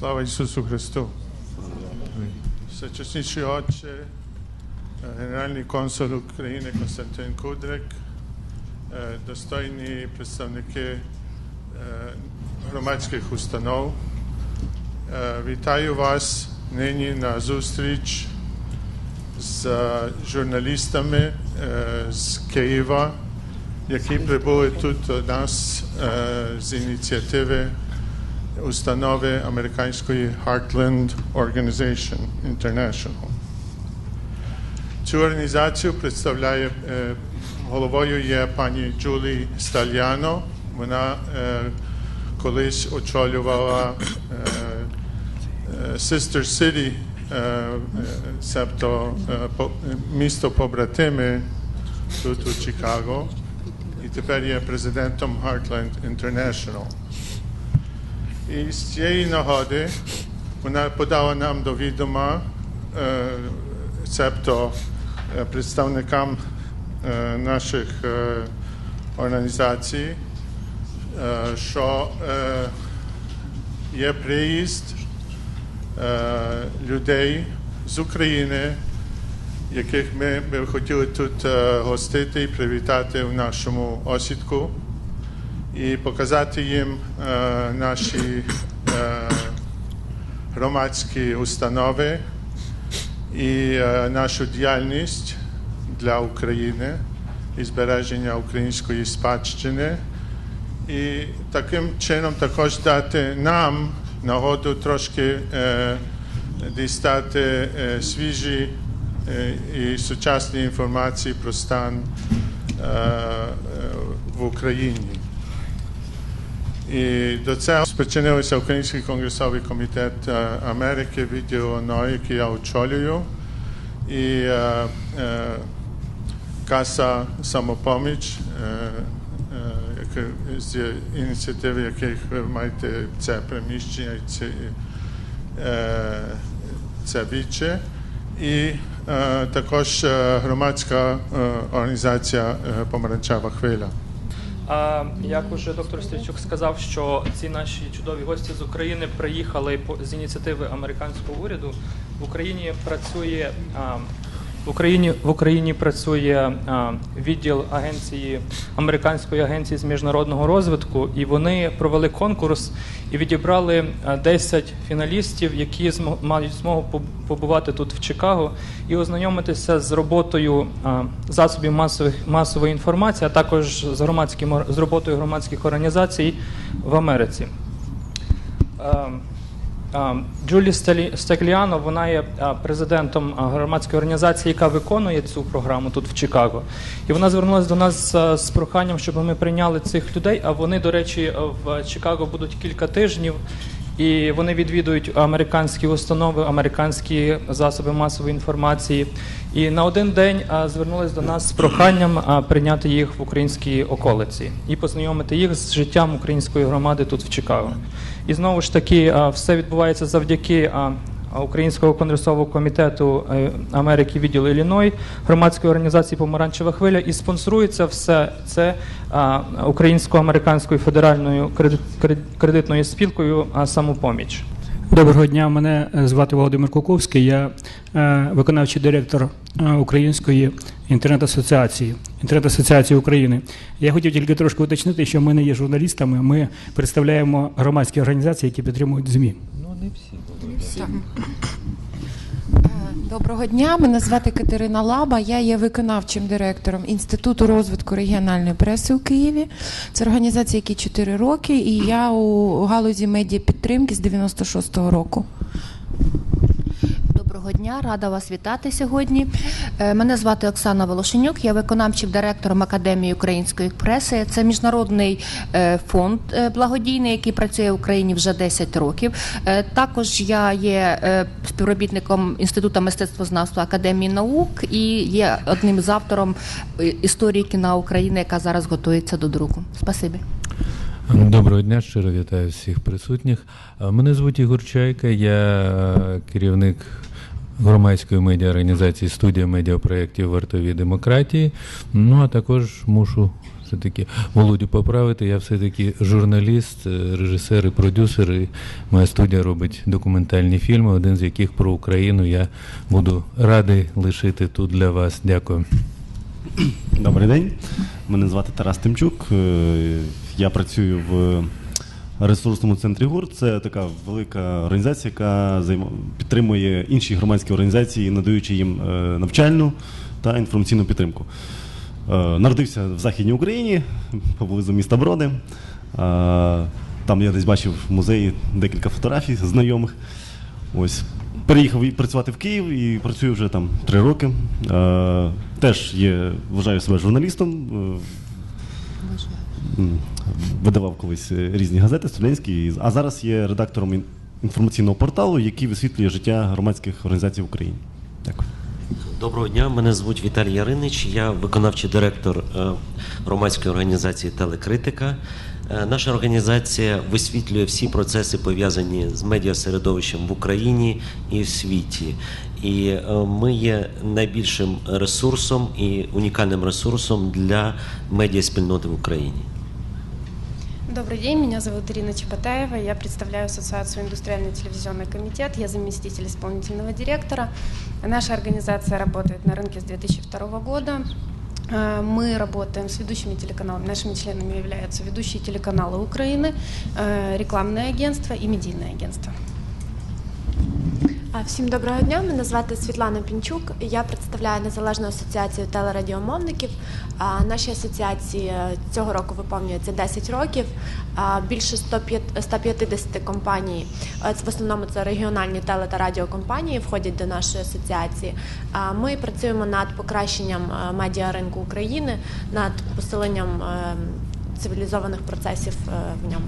Слава Ісусу Христу! Всечесніший Отче, е, Генеральний консул України Константин Кудрик, е, достойні представники е, громадських установ. Е, Вітаю вас нині на зустріч з е, журналістами е, з Києва, які прибули тут до нас е, з ініціативи установи американської Heartland Organization International. Цю організацію представляє е, головою є пані Джулі Стальяно. Вона е, колись очолювала е, Sister City, себто місто побратими тут у Чикаго, і тепер є президентом Heartland International. І з цієї нагоди вона подала нам до відома, е, цебто е, представникам е, наших організацій, що є приїзд людей з України, яких ми би хотіли тут гостити і привітати в нашому осідку і показати їм е, наші е, громадські установи і е, нашу діяльність для України і збереження української спадщини. І таким чином також дати нам нагоду трошки е, дістати е, свіжі е, і сучасні інформації про стан в Україні. І до цього спричинився Український конгресовий комітет е, Америки відділу ОНО, який я очолюю, і е, е, каса самопоміч, е, е, з ініціативи яких ви маєте це приміщення, і ці, е, це віче. І також громадська організація Помаранчева хвиля. Як уже доктор Стрічук сказав, що ці наші чудові гості з України приїхали з ініціативи американського уряду. В Україні працює в Україні в Україні працює а, відділ агенції американської агенції з міжнародного розвитку, і вони провели конкурс і відібрали а, 10 фіналістів, які змо- мають змогу поб- побувати тут в Чикаго і ознайомитися з роботою а, засобів масових масової інформації, а також з громадським з роботою громадських організацій в Америці. Ем, Джулі Сталі- Стекліано, вона є президентом громадської організації, яка виконує цю програму тут в Чикаго. І вона звернулася до нас з проханням, щоб ми прийняли цих людей. А вони, до речі, в Чикаго будуть кілька тижнів. І вони відвідують американські установи, американські засоби масової інформації. І на один день звернулись до нас з проханням прийняти їх в українській околиці і познайомити їх з життям української громади тут в Чикаго. І знову ж таки, все відбувається завдяки Українського конгресового комітету е, Америки відділу Ілліной, громадської організації Помаранчева хвиля, і спонсорується все це Українсько-американською федеральною кредит- кредит- кредитною спілкою самопоміч. Доброго дня, мене е, звати Володимир Куковський. Я е, виконавчий директор Української інтернет-асоціації, інтернет-асоціації України. Я хотів тільки трошки уточнити, що ми не є журналістами. Ми представляємо громадські організації, які підтримують ЗМІ. Е, Доброго дня, мене звати Катерина Лаба. Я є виконавчим директором Інституту розвитку регіональної преси у Києві. Це організація, які 4 роки, і я у галузі медіа підтримки з 96-го року. Доброго дня, рада вас вітати сьогодні. Е, Мене звати Оксана Волошенюк, я виконавчим директором Академії української преси. Це міжнародний е, фонд е, благодійний, який працює в Україні вже 10 років. Також я є співробітником Інституту мистецтвознавства Академії наук і є одним з автором історії кіна України, яка зараз готується до друку. Спасибі. Доброго дня, щиро вітаю всіх присутніх. Мене звуть Ігор Чайка, я керівник громадської медіаорганізації студія медіапроєктів вартові демократії. Ну а також мушу все-таки Володю поправити. Я все-таки журналіст, е, режисер і продюсер. І моя студія робить документальні фільми, один з яких про Україну. Я буду радий лишити тут для вас. Дякую. Добрий день. Мене звати Тарас Тимчук. Е, Я працюю в ресурсному центрі ГУР. Це така велика організація, яка підтримує інші громадські організації, надаючи їм е, навчальну та інформаційну підтримку. Е, Народився в Західній Україні, поблизу міста Броди. Е, Там я десь бачив в музеї декілька фотографій знайомих. Ось. Переїхав і працювати в Київ і працюю вже там три роки. Теж є, вважаю себе журналістом. Видавав колись е, різні газети студентські, а зараз є редактором інформаційного порталу, який висвітлює життя громадських організацій в Україні. Дякую. Доброго дня, мене звуть Віталій Яринич, я виконавчий директор е, громадської організації Телекритика. Е, Наша організація висвітлює всі процеси, пов'язані з медіасередовищем в Україні і в світі. І ми є найбільшим ресурсом і унікальним ресурсом для медіаспільноти в Україні. Добрый день, меня зовут Ирина Чеботаева, я представляю Ассоциацию «Индустриальный телевизионный комитет», я заместитель исполнительного директора. Наша организация работает на рынке с 2002 года. Э, Мы работаем с ведущими телеканалами, нашими членами являются ведущие телеканалы Украины, э, рекламное агентство и медийное агентство. Всім доброго дня. Мене звати Світлана Пінчук. Я представляю незалежну асоціацію телерадіомовників. Нашій асоціації е, цього року виповнюється 10 років. Більше 150 компаній, е, в основному це регіональні теле та радіокомпанії, входять до нашої асоціації. Ми працюємо над покращенням е, медіаринку України, над посиленням цивілізованих процесів в ньому.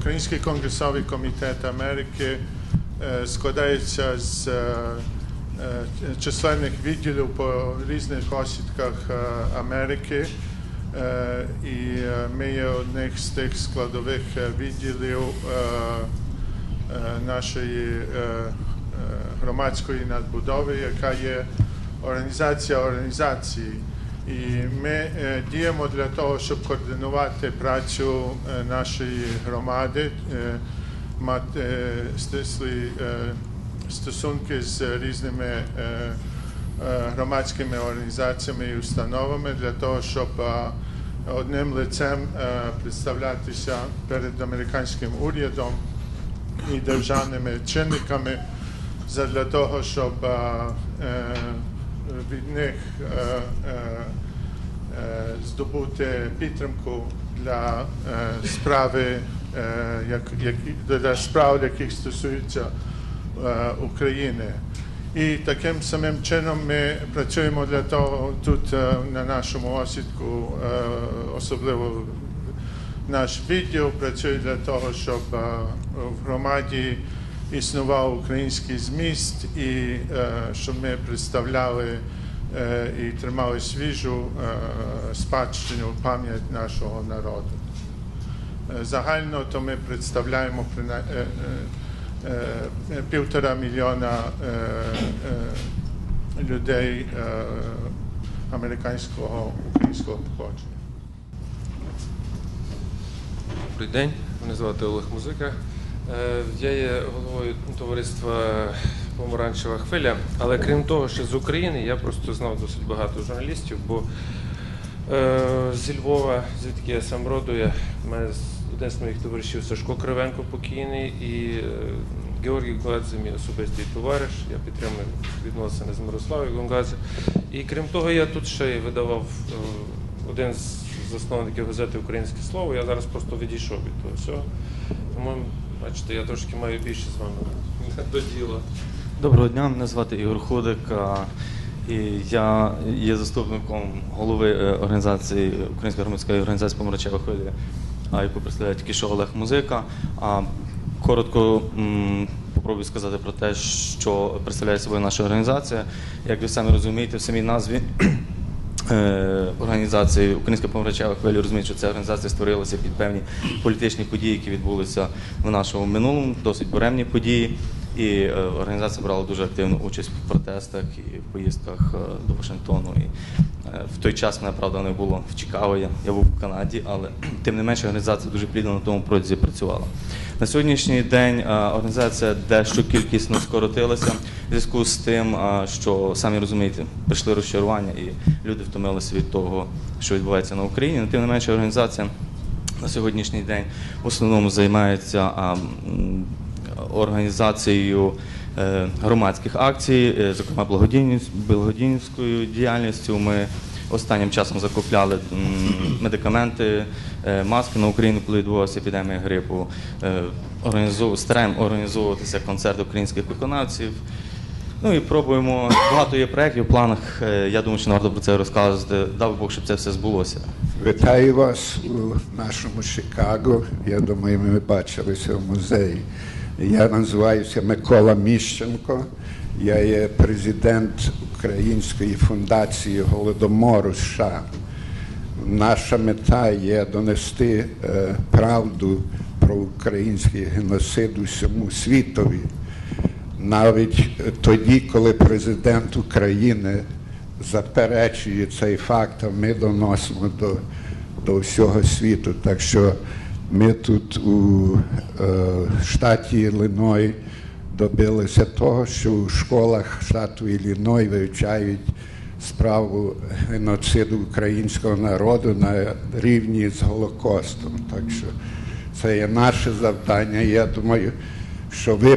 Український конгресовий комітет Америки складається з е, е, численних відділів по різних осідках е, Америки. Е, І е, ми є одних з тих складових е, відділів е, е, нашої е, е, громадської надбудови, яка є організація організації. І ми е, діємо для того, щоб координувати працю е, нашої громади, мати е, стислі е, стосунки з різними е, громадськими організаціями і установами для того, щоб одним лицем представлятися перед американським урядом і державними чинниками для того, щоб від них здобути підтримку для справи, як, як, для справ, яких стосуються е, України. І таким самим чином ми працюємо для того тут е, на нашому осідку, е, особливо наш відділ працює для того, щоб е, в громаді існував український зміст і е, щоб ми представляли е, і тримали свіжу е, спадщину пам'ять нашого народу. Е, Загально то ми представляємо е, е, півтора мільйона людей американського українського походження. Добрий день, мене звати Олег Музика. Я є головою товариства Помаранчева хвиля, але крім того, що з України я просто знав досить багато журналістів, бо е, зі Львова, звідки я сам родую, у мене з моїх товаришів Сашко Кривенко покійний і е, Георгій Гонгадзе, мій особистий товариш. Я підтримую відносини з Мирославою Гонгадзе. І крім того, я тут ще й видавав е, один з засновників газети Українське слово. Я зараз просто відійшов від того всього. Тому, бачите, я трошки маю більше з вами до діла. Доброго дня, мене звати Ігор Худик. а, І я є заступником голови е, організації Української громадської організації Помрачева хвиля, а, яку представляє тільки що Олег Музика. А коротко попробую сказати про те, що представляє собою наша організація. Як ви самі розумієте, в самій назві е, організації Українська помрачева хвиля розуміє, що ця організація створилася під певні політичні події, які відбулися в нашому минулому, досить буремні події. І е, організація брала дуже активну участь в протестах і в поїздках е, до Вашингтону. І е, в той час мене правда не було в Чикаго. Я, я був в Канаді, але тим не менше організація дуже плідно на тому протязі працювала. На сьогоднішній день організація дещо кількісно скоротилася в зв'язку з тим, що самі розумієте, прийшли розчарування, і люди втомилися від того, що відбувається на Україні. Тим не менше, організація на сьогоднішній день в основному займається організацією е, громадських акцій, е, зокрема благодійницькою діяльністю. Ми останнім часом закупляли медикаменти, е, маски на Україну, коли відбувалася епідемія грипу. Стараємо організовуватися концерти українських виконавців. Ну і пробуємо. Багато є проєктів в планах. Я думаю, що не варто про це розказувати. Дав Бог, щоб це все збулося. Вітаю вас у нашому Чикаго. Я думаю, ми бачилися в музеї. Я називаюся Микола Міщенко. Я є президент Української фундації Голодомору США. Наша мета є донести е, правду про український геноцид усьому світові. Навіть е, тоді, коли президент України заперечує цей факт, ми доносимо до, до всього світу. Так що ми тут у е, штаті Іллиной добилися того, що у школах штату Іллиной вивчають справу геноциду українського народу на рівні з Голокостом. Так що це є наше завдання. Я думаю, що ви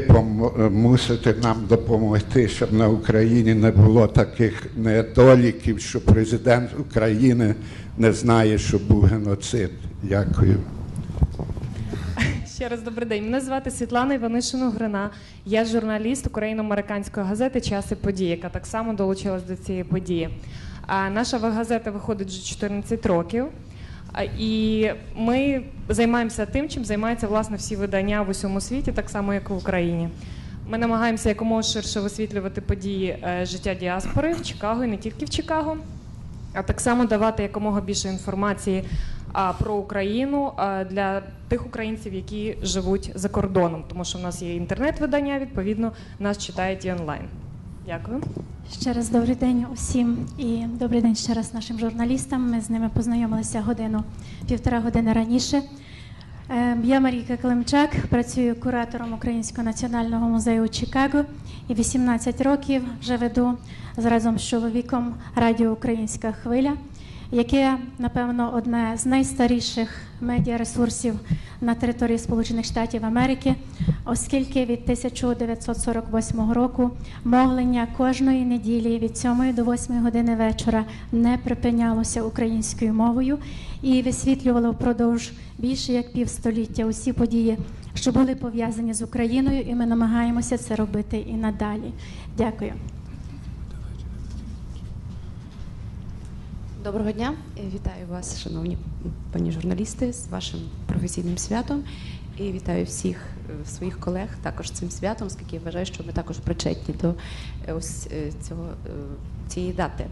мусите нам допомогти, щоб на Україні не було таких недоліків, що президент України не знає, що був геноцид. Дякую. Ще раз добрий день. Мене звати Світлана Іванишина Грина. Я журналіст україно-американської газети Час і події, яка так само долучилась до цієї події. А наша газета виходить вже 14 років. І ми займаємося тим, чим займаються власне всі видання в усьому світі, так само як і в Україні. Ми намагаємося якомога ширше висвітлювати події е, життя діаспори в Чикаго і не тільки в Чикаго а так само давати якомога більше інформації про Україну а, для тих українців, які живуть за кордоном, тому що в нас є інтернет-видання, відповідно, нас читають і онлайн. Дякую. Ще раз добрий день усім і добрий день ще раз нашим журналістам. Ми з ними познайомилися годину, півтора години раніше. Е, Я Марійка Климчак, працюю куратором Українського національного музею у Чикаго і 18 років вже веду разом з чоловіком Радіо Українська хвиля, яке, напевно, одне з найстаріших медіаресурсів на території Сполучених Штатів Америки, оскільки від 1948 року мовлення кожної неділі від 7 до 8 години вечора не припинялося українською мовою і висвітлювало впродовж більше як півстоліття усі події, що були пов'язані з Україною, і ми намагаємося це робити і надалі. Дякую. Доброго дня, Е, вітаю вас, шановні пані журналісти, з вашим професійним святом. І вітаю всіх е, своїх колег також цим святом, оскільки я вважаю, що ми також причетні до е, ось цього, цієї дати.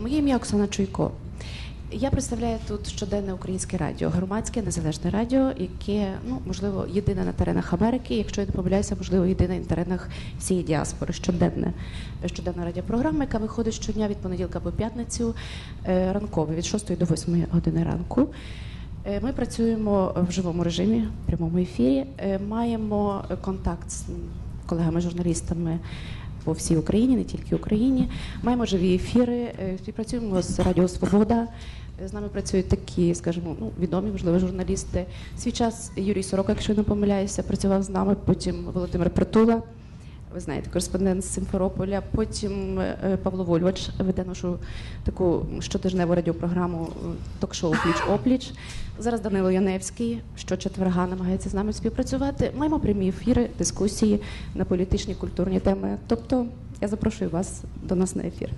Моє ім'я Оксана Чуйко. Я представляю тут щоденне українське радіо, громадське незалежне радіо, яке ну можливо єдине на теренах Америки. Якщо я не помиляюся, можливо, єдине на теренах всієї діаспори. Щоденне щоденна радіопрограма, яка виходить щодня від понеділка по п'ятницю е, ранкове від 6 до 8 години ранку. Е, Ми працюємо в живому режимі, в прямому ефірі. Е, Маємо контакт з колегами-журналістами по всій Україні, не тільки Україні. Маємо живі ефіри, співпрацюємо з Радіо Свобода. З нами працюють такі, скажімо, ну відомі, можливо, журналісти. Свій час Юрій Сорока, якщо не помиляюся, працював з нами. Потім Володимир Притула. Ви знаєте, кореспондент з Симферополя. Потім е, Павло Вольвач веде нашу таку щотижневу радіопрограму е, ток-шоу Пліч опліч. Зараз Данило Яневський щочетверга намагається з нами співпрацювати. Маємо прямі ефіри, дискусії на політичні культурні теми. Тобто я запрошую вас до нас на ефір.